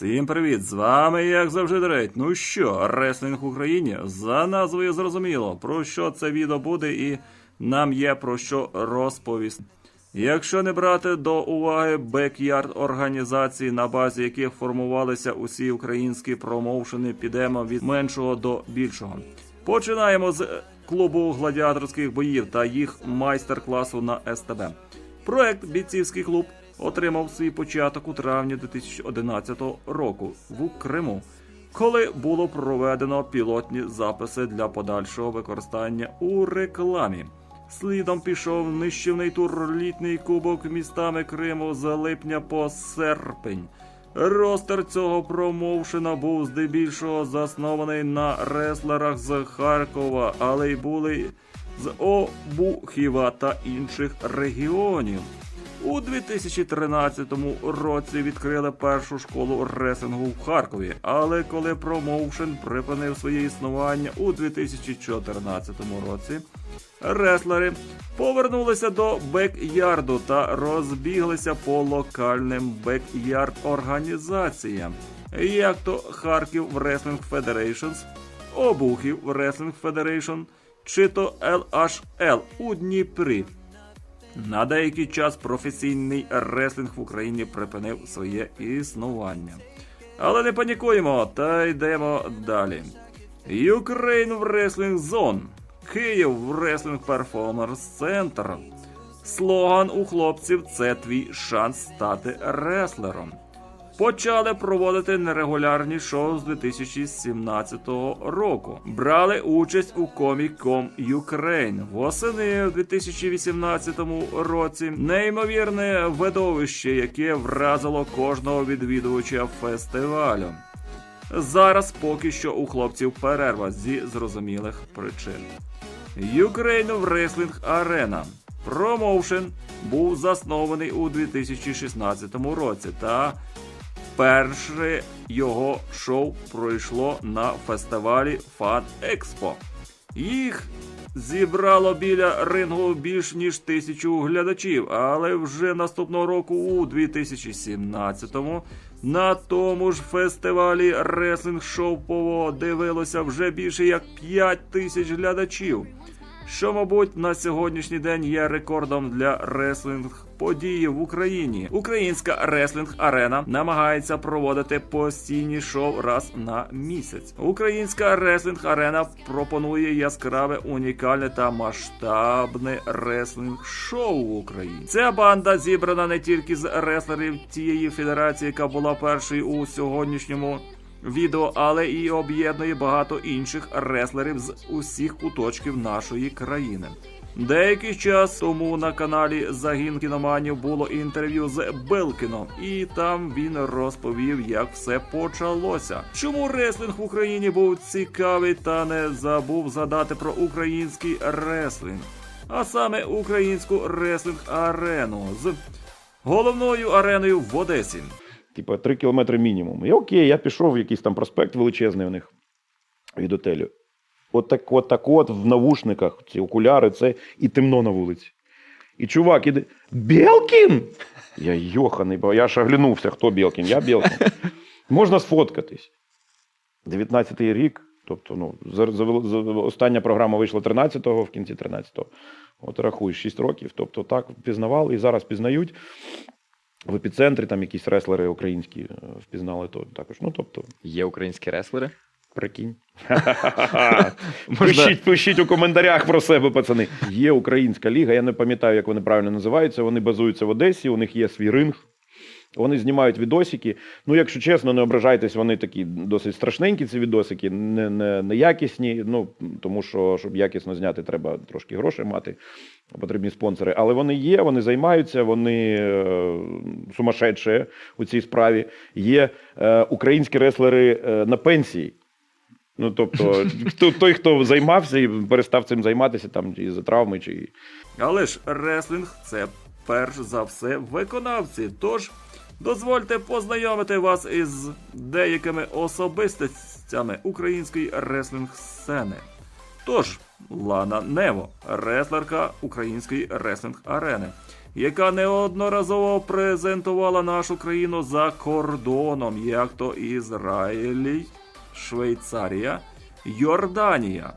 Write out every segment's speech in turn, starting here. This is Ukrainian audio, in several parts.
Всім привіт! З вами, як завжди, Дрейт. Ну що, реслінг в Україні? За назвою зрозуміло, про що це відео буде, і нам є про що розповісти. Якщо не брати до уваги бекярд організацій, на базі яких формувалися усі українські промоушени, підемо від меншого до більшого. Починаємо з клубу гладіаторських боїв та їх майстер-класу на СТБ. Проект Бійцівський клуб отримав свій початок у травні 2011 року в Криму, коли було проведено пілотні записи для подальшого використання у рекламі. Слідом пішов нищівний тур літній кубок містами Криму з липня по серпень. Ростер цього промоушена був здебільшого заснований на реслерах з Харкова, але й були з Обухіва та інших регіонів. У 2013 році відкрили першу школу реслінгу в Харкові, але коли промоушен припинив своє існування у 2014 році, реслери повернулися до бек-ярду та розбіглися по локальним бек-ярд організаціям, як то Харків Wrestling Federations, Обухів Wrestling Federation чи то LHL у Дніпрі. На деякий час професійний реслінг в Україні припинив своє існування. Але не панікуємо та йдемо далі. Ukraine Wrestling Zone, Київ Wrestling Performance Center. Слоган у хлопців це твій шанс стати реслером. Почали проводити нерегулярні шоу з 2017 року. Брали участь у Comic-Con Ukraine. Восени в 2018 році. Неймовірне видовище, яке вразило кожного відвідувача фестивалю. Зараз поки що у хлопців перерва зі зрозумілих причин. Ukraine Wrestling Arena. Промоушен був заснований у 2016 році та перше його шоу пройшло на фестивалі Fan Expo. Їх зібрало біля рингу більш ніж тисячу глядачів, але вже наступного року, у 2017-му, на тому ж фестивалі реслінг шоу ПОВО дивилося вже більше як 5 тисяч глядачів. Що, мабуть, на сьогоднішній день є рекордом для реслінг події в Україні. Українська реслінг арена намагається проводити постійні шоу раз на місяць. Українська реслінг арена пропонує яскраве, унікальне та масштабне реслінг шоу в Україні. Ця банда зібрана не тільки з реслерів тієї федерації, яка була першою у сьогоднішньому відео, але і об'єднує багато інших реслерів з усіх куточків нашої країни. Деякий час тому на каналі Загін кіноманів було інтерв'ю з Белкіном, і там він розповів, як все почалося. Чому реслінг в Україні був цікавий та не забув задати про український реслінг, а саме українську реслінг арену з головною ареною в Одесі. Типа 3 кілометри мінімум. І окей, я пішов в якийсь там проспект величезний у них від отелю. От так от, так от в навушниках, ці окуляри, це і темно на вулиці. І чувак іде. Білкін! Я йоханий, бо я ж оглянувся, хто Білкін, я Білкін. Можна сфоткатись. 19-й рік, тобто, ну, за, за, за, остання програма вийшла 13-го, в кінці 13-го. От рахуй, 6 років. Тобто так пізнавали і зараз пізнають. В епіцентрі там якісь реслери українські е, впізнали то також. Ну, тобто, Є українські реслери. прикинь. пишіть, пишіть у коментарях про себе, пацани. Є українська ліга, я не пам'ятаю, як вони правильно називаються. Вони базуються в Одесі, у них є свій ринг. Вони знімають відосики. Ну, якщо чесно, не ображайтесь, вони такі досить страшненькі, ці відосики, не, не, не якісні. Ну, тому що, щоб якісно зняти, треба трошки грошей мати. Потрібні спонсори. Але вони є, вони займаються, вони е, сумасшедші у цій справі. Є е, українські реслери е, на пенсії. Ну, тобто, хто, той, хто займався і перестав цим займатися, там, чи за травми, чи. Але ж реслінг це перш за все виконавці. Тож дозвольте познайомити вас із деякими особистостями української реслінг сцени. Тож, Лана Нево, реслерка української реслінг арени. яка неодноразово презентувала нашу країну за кордоном, як то Ізраїль, Швейцарія, Йорданія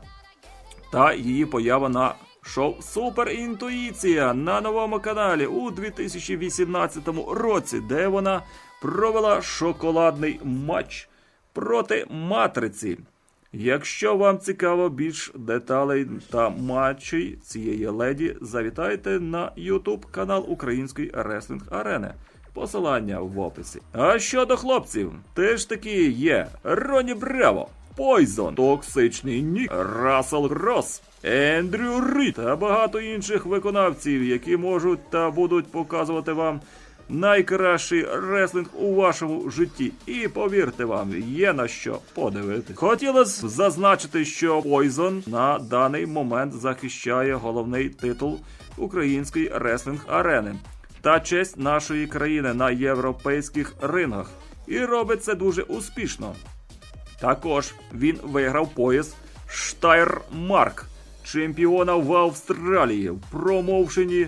та її поява на шоу Суперінтуїція на новому каналі у 2018 році, де вона провела шоколадний матч проти матриці. Якщо вам цікаво більш деталей та матчей цієї леді, завітайте на YouTube канал Української реслінг арени. Посилання в описі. А щодо хлопців, теж такі є: Роні Браво, Пойзон, Токсичний Нік, Рассел Гросс, Ендрю Рід та багато інших виконавців, які можуть та будуть показувати вам найкращий реслінг у вашому житті. І повірте вам, є на що подивитись. Хотілося б зазначити, що Poison на даний момент захищає головний титул української реслінг арени та честь нашої країни на європейських рингах. І робить це дуже успішно. Також він виграв пояс Штайрмарк, чемпіона в Австралії в промоушені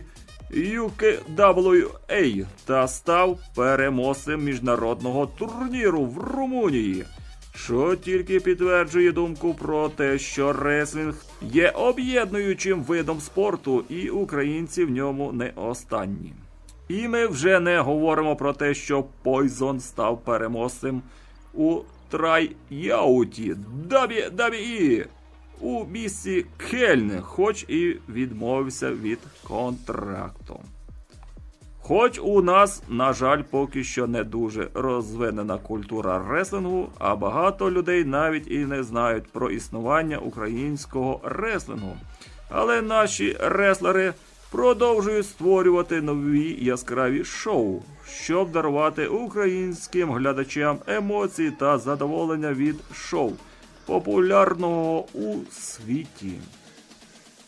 UKWA та став переможцем міжнародного турніру в Румунії. Що тільки підтверджує думку про те, що реслінг є об'єднуючим видом спорту, і українці в ньому не останні. І ми вже не говоримо про те, що Пойзон став переможцем у трайяуті WWE у місті Кельне, хоч і відмовився від контракту. Хоч у нас, на жаль, поки що не дуже розвинена культура реслингу, а багато людей навіть і не знають про існування українського реслингу. Але наші реслери продовжують створювати нові яскраві шоу, щоб дарувати українським глядачам емоції та задоволення від шоу, популярного у світі.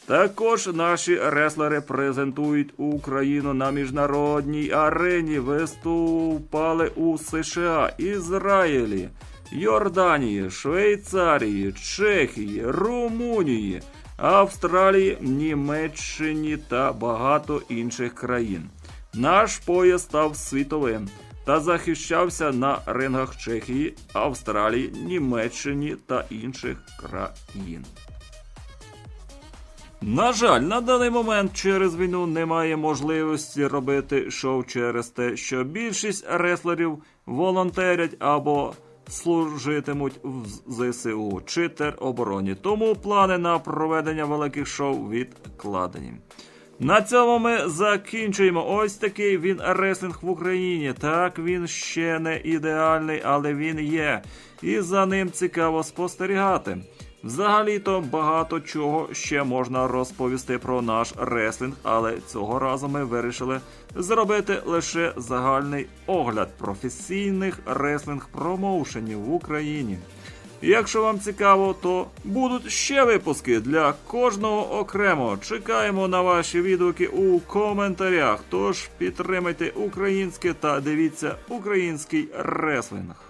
Також наші реслери презентують Україну на міжнародній арені, виступали у США, Ізраїлі, Йорданії, Швейцарії, Чехії, Румунії, Австралії, Німеччині та багато інших країн. Наш пояс став світовим та захищався на рингах Чехії, Австралії, Німеччині та інших країн. На жаль, на даний момент через війну немає можливості робити шоу через те, що більшість реслерів волонтерять або служитимуть в ЗСУ чи теробороні. Тому плани на проведення великих шоу відкладені. На цьому ми закінчуємо. Ось такий він реслінг в Україні. Так, він ще не ідеальний, але він є. І за ним цікаво спостерігати. Взагалі-то багато чого ще можна розповісти про наш реслінг, але цього разу ми вирішили зробити лише загальний огляд професійних реслінг промоушенів в Україні. Якщо вам цікаво, то будуть ще випуски для кожного окремо. Чекаємо на ваші відгуки у коментарях. Тож підтримайте українське та дивіться український реслінг.